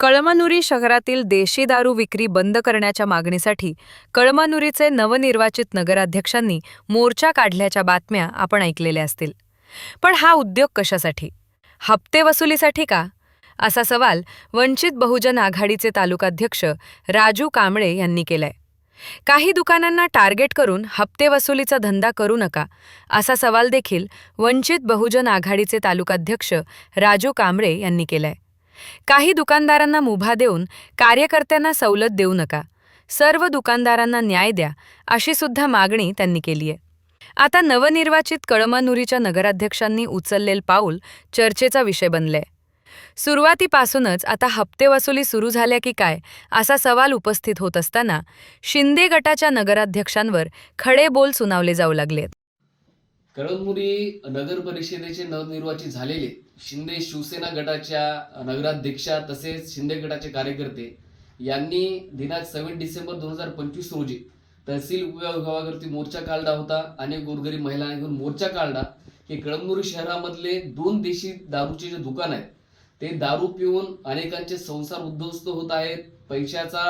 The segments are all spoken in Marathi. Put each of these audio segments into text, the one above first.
कळमनुरी शहरातील देशी दारू विक्री बंद करण्याच्या मागणीसाठी कळमनुरीचे नवनिर्वाचित नगराध्यक्षांनी मोर्चा काढल्याच्या बातम्या आपण ऐकलेल्या असतील. पण हा उद्योग कशासाठी? हप्ते वसुलीसाठी का? असा सवाल वंचित बहुजन आघाडीचे तालुकाध्यक्ष राजू कांबळे यांनी केलाय. काही दुकानांना टार्गेट करून हप्ते वसुलीचा धंदा करू नका असा सवाल देखील वंचित बहुजन आघाडीचे तालुकाध्यक्ष राजू कांबळे यांनी केलाय. काही दुकानदारांना मुभा देऊन कार्यकर्त्यांना सवलत देऊ नका. सर्व दुकानदारांना न्याय द्या अशी सुद्धा मागणी त्यांनी केली आहे. आता नवनिर्वाचित कळमनुरीच्या नगराध्यक्षांनी उचललेलं पाऊल चर्चेचा विषय बनलाय. सुरुवातीपासूनच आता हप्ते वसुली सुरू झाल्या की काय असा सवाल उपस्थित होत असताना शिंदे गटाच्या नगराध्यक्षांवर खडे बोल सुनावले जाऊ लागलेत. कळमनुरी नगर परिषदेचे नवनिर्वाचित झालेले शिंदे शिवसेना गटाच्या नगराध्यक्षा तसेच शिंदे गटाचे कार्यकर्ते यांनी दिनांक सव्वीस डिसेंबर दोन हजार पंचवीस रोजी तहसील विभागावरती मोर्चा काढला होता. अनेक गोरगरीब महिलांनी घेऊन मोर्चा काढला. की कळमनुरी शहरामधले दोन देशी दारूचे जे दुकान आहेत ते दारू पिऊन अनेकांचे संसार उद्ध्वस्त होत आहेत. पैशाचा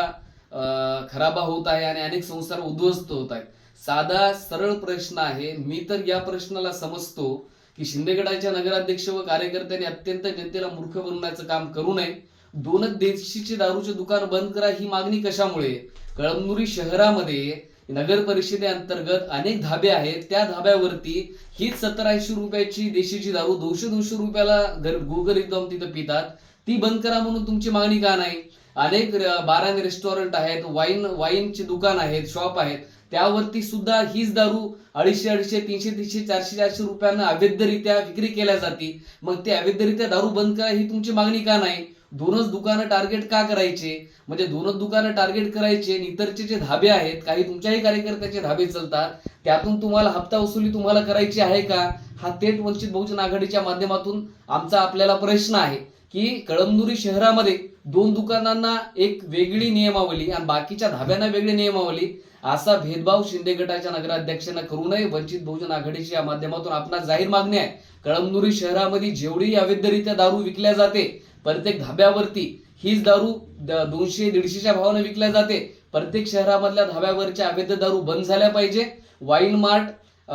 खराबा होत आहे आणि अनेक संसार उद्ध्वस्त होत आहेत. साधा सरळ प्रश्न आहे. मी तर या प्रश्नाला समजतो की शिंदेगडाच्या नगराध्यक्ष व कार्यकर्त्यांनी अत्यंत जनतेला मूर्ख बनवण्याचं काम करू नये. दोनच देशीचे दारूचे दुकान बंद करा ही मागणी कशामुळे? कळमनुरी शहरामध्ये नगर परिषदेअंतर्गत अनेक धाबे आहेत. त्या धाब्यावरती हीच सत्तर ऐंशी रुपयाची देशीची दारू दोनशे दोनशे रुपयाला घर- गोगर एकदम तिथं पितात. ती बंद करा म्हणून तुमची मागणी का नाही? अनेक र- बाराने रेस्टॉरंट आहेत वाईन वाईनची दुकान आहेत शॉप आहेत. त्यावरती सुद्धा हीच दारू अडीचशे अडीचशे तीनशे तीनशे चारशे चारशे रुपयांना अवैधरित्या विक्री केल्या जाते. मग ते अवैधरित्या दारू बंद करा ही तुमची मागणी का नाही? दोनच दुकानं टार्गेट का करायचे? म्हणजे दोनच दुकानं टार्गेट करायचे आणि इतरचे जे धाबे आहेत काही तुमच्याही कार्यकर्त्याचे धाबे चालतात त्यातून तुम्हाला हप्ता वसुली तुम्हाला करायची आहे का? हा थेट वंचित बहुजन आघाडीच्या माध्यमातून आमचा आपल्याला प्रश्न आहे की कळमनुरी शहरामध्ये दोन दुकानांना एक वेगळी नियमावली आणि बाकीच्या धाब्यांना वेगळी नियमावली असा भेदभाव शिंदे गटाच्या नगराध्यक्षांना करू नये. वंचित बहुजन आघाडीच्या माध्यमातून आपला जाहीर मागणी आहे. कळमनुरी शहरामध्ये जेवढी अवैधरित्या दारू विकल्या जाते प्रत्येक धाब्यावरती हीच दारू द- दोनशे दीडशेच्या भावाने विकल्या जाते. प्रत्येक शहरामधल्या धाब्यावरच्या अवैध दारू बंद झाल्या पाहिजे. वाईन मार्ट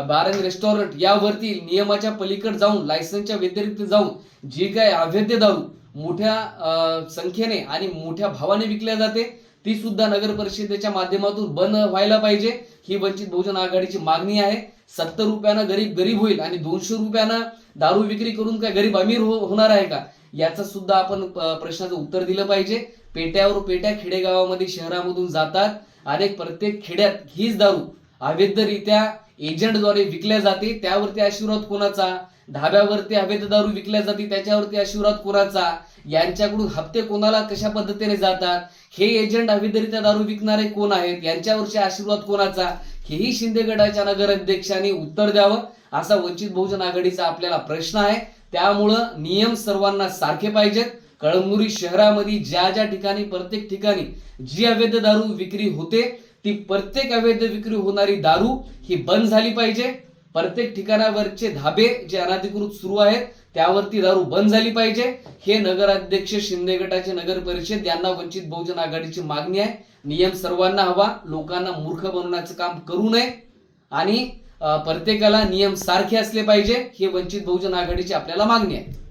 बारंग रेस्टॉरंट यावरती नियमाच्या पलीकडे जाऊन लायसन्सच्या व्यतिरिक्त जाऊन जी काय अवैध दारू मोठ्या संख्येने आणि मोठ्या भावाने विकल्या जाते. ती सुद्धा नगर परिषदेच्या माध्यमातून बंद व्हायला पाहिजे. ही वंचित बहुजन आघाडीची मागणी आहे. सत्तर रुपयानं गरीब गरीब होईल आणि दोनशे रुपयानं दारू विक्री करून काय गरीब अमीर हो होणार आहे का? याचं सुद्धा आपण प्रश्नाचं उत्तर दिलं पाहिजे. पेट्यावर पेट्या खेडेगावामध्ये शहरामधून जातात अनेक प्रत्येक खेड्यात हीच दारू अवैधरित्या एजंटद्वारे विकल्या जाते. त्यावरती आशीर्वाद कोणाचा? धाब्यावरती अवैध दारू विकल्या जाते त्याच्यावरती आशीर्वाद कोणाचा यांच्याकडून हप्ते कोणाला कशा पद्धतीने जातात? हे एजंट अवैधरित्या दारू विकणारे कोण आहेत? यांच्यावरचे आशीर्वाद कोणाचा? हेही शिंदे गटाच्या नगराध्यक्षांनी उत्तर द्यावं असा वंचित बहुजन आघाडीचा आपल्याला प्रश्न आहे. त्यामुळं नियम सर्वांना सारखे पाहिजेत. कळमनुरी शहरामध्ये ज्या ज्या ठिकाणी प्रत्येक ठिकाणी जी अवैध दारू विक्री होते ती प्रत्येक अवैध विक्री होणारी दारू ही बंद झाली पाहिजे. प्रत्येक ठिकाणावरचे धाबे जे अनाधिकृत सुरू आहेत त्यावरती दारू बंद झाली पाहिजे. हे नगराध्यक्ष शिंदे गटाचे नगर परिषद यांना वंचित बहुजन आघाडीची मागणी आहे. नियम सर्वांना हवा लोकांना मूर्ख बनवण्याचं काम करू नये. आणि प्रत्येकाला नियम सारखे असले पाहिजे हे वंचित बहुजन आघाडीची आपल्याला मागणी आहे.